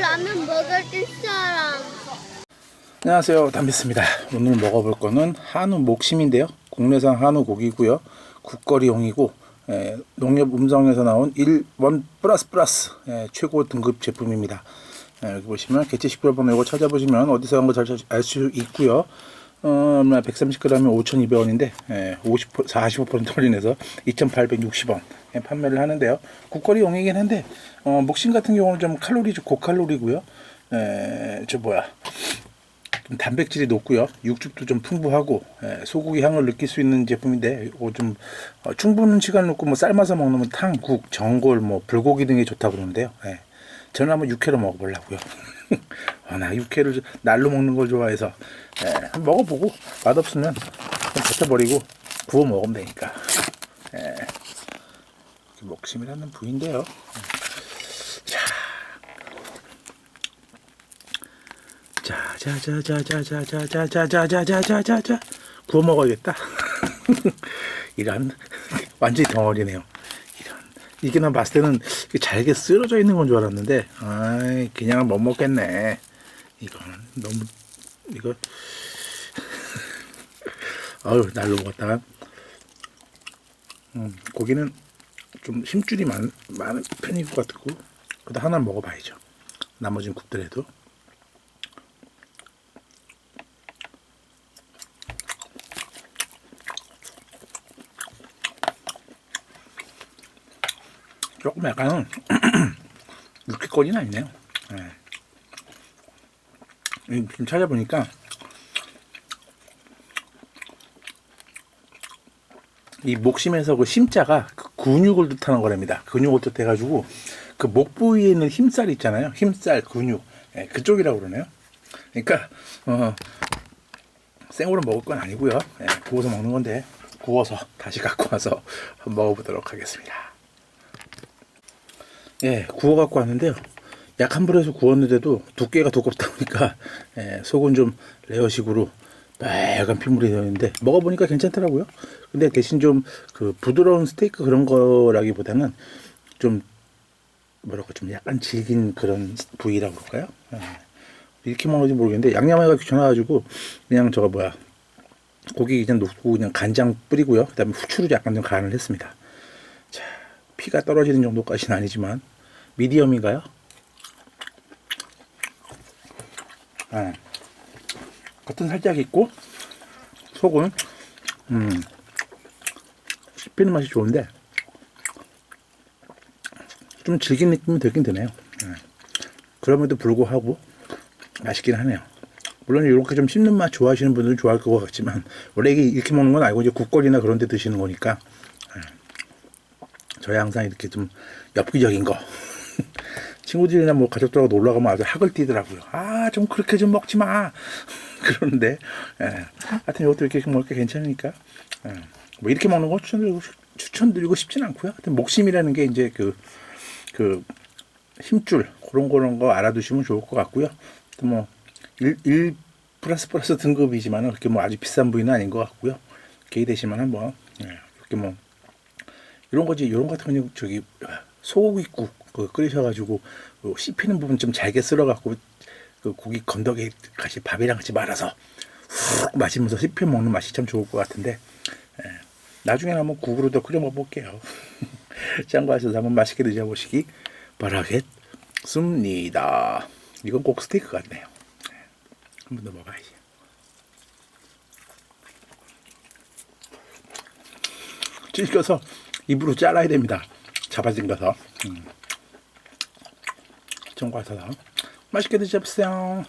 라면 먹을 사람. 안녕하세요. 담비스입니다. 오늘 먹어볼 거는 한우 목심인데요. 국내산 한우 고기고요. 국거리용이고 에, 농협 음성에서 나온 1원 플러스 플러스 에, 최고 등급 제품입니다. 에, 여기 보시면 개체 식별번호 이거 찾아보시면 어디서 한 거 잘 알 수 있고요 어, 130g에 5,200원인데 50, 45% 할인해서 2,860원 에 판매를 하는데요 국거리용이긴 한데 어, 목심 같은 경우는 좀 칼로리 좀 고칼로리고요 에, 저 뭐야 좀 단백질이 높고요. 육즙도 좀 풍부하고 예, 소고기 향을 느낄 수 있는 제품인데 이거 좀 어, 충분한 시간 놓고 뭐 삶아서 먹는 건 탕, 국, 전골, 뭐 불고기 등이 좋다고 그러는데요. 예. 저는 한번 육회로 먹어보려고요. 아, 나 육회를 날로 먹는 걸 좋아해서 예, 한번 먹어보고 맛없으면 좀 뱉어버리고 구워 먹으면 되니까. 예. 목심이라는 부위인데요. 자자자자자자자자자자자자자 구워 먹어야겠다. 이런 완전히 덩어리네요. 이게 난 봤을 때는 잘게 쓰러져 있는 건 줄 알았는데, 아이 그냥 못 먹겠네. 이거는 너무 이거 아유 날로 먹었다가 음, 고기는 좀 힘줄이 많, 많은 편인 것 같고 그래도 하나 먹어봐야죠. 나머지는 굽더라도. 조금 약간 육회거리는 아니네요. 네. 지금 찾아보니까 이 목심에서 그 심자가 그 근육을 뜻하는 거랍니다. 근육을 뜻해가지고 그 목 부위에 있는 힘살 있잖아요. 힘살, 근육 예, 그쪽이라고 그러네요. 그러니까 어, 생으로 먹을 건 아니고요. 예, 구워서 먹는 건데 구워서 다시 갖고 와서 먹어보도록 하겠습니다. 예, 구워 갖고 왔는데요. 약한 불에서 구웠는데도 두께가 두껍다 보니까 예, 속은 좀 레어식으로 빨간 피물이 되어 있는데 먹어보니까 괜찮더라고요. 근데 대신 좀 그 부드러운 스테이크 그런 거라기보다는 좀 뭐랄까 좀 약간 질긴 그런 부위라고 그럴까요? 예. 이렇게 먹는지 모르겠는데 양념하기가 귀찮아가지고 그냥 저거 뭐야 고기 그냥 놓고 그냥 간장 뿌리고요. 그다음에 후추를 약간 좀 간을 했습니다. 자, 피가 떨어지는 정도까지는 아니지만 미디엄인가요? 아, 겉은 살짝 있고 속은 음, 씹히는 맛이 좋은데 좀 질긴 느낌이 들긴 드네요. 예. 그럼에도 불구하고 맛있긴 하네요. 물론 이렇게 좀 씹는 맛 좋아하시는 분들은 좋아할 것 같지만 원래 이게 이렇게 먹는 건 아니고 이제 국거리나 그런 데 드시는 거니까 저희 항상 이렇게 좀 엽기적인 거. 친구들이나 뭐 가족들하고 놀러 가면 아주 학을 띠더라고요. 아, 좀 그렇게 좀 먹지 마. 그러는데, 예. 하여튼 이것도 이렇게 먹을게 괜찮으니까, 예. 뭐 이렇게 먹는 거 추천드리고, 싶- 추천드리고 싶진 않고요. 하여튼 목심이라는 게 이제 그, 그, 힘줄, 그런 그런 거 알아두시면 좋을 것 같고요. 또 뭐, 일, 일 플러스 플러스 등급이지만은 그렇게 뭐 아주 비싼 부위는 아닌 것 같고요. 개이 되시면 한번, 예. 이렇게 뭐, 이런 거지 이런 거 같은 경우 저기 소고기국 그 끓이셔가지고 그 씹히는 부분 좀 잘게 썰어갖고 그 고기 건더기 같이 밥이랑 같이 말아서 훅 마시면서 씹혀 먹는 맛이 참 좋을 것 같은데 예. 나중에 한번 국으로 더 끓여 먹어볼게요. 참고하셔서 한번 맛있게 드셔보시기 바라겠습니다. 이건 꼭 스테이크 같네요. 예. 한번 더 먹어야지. 찔겨서 입으로 잘라야 됩니다. 잡아당겨서. 음. 정과서 맛있게 드셔보세요.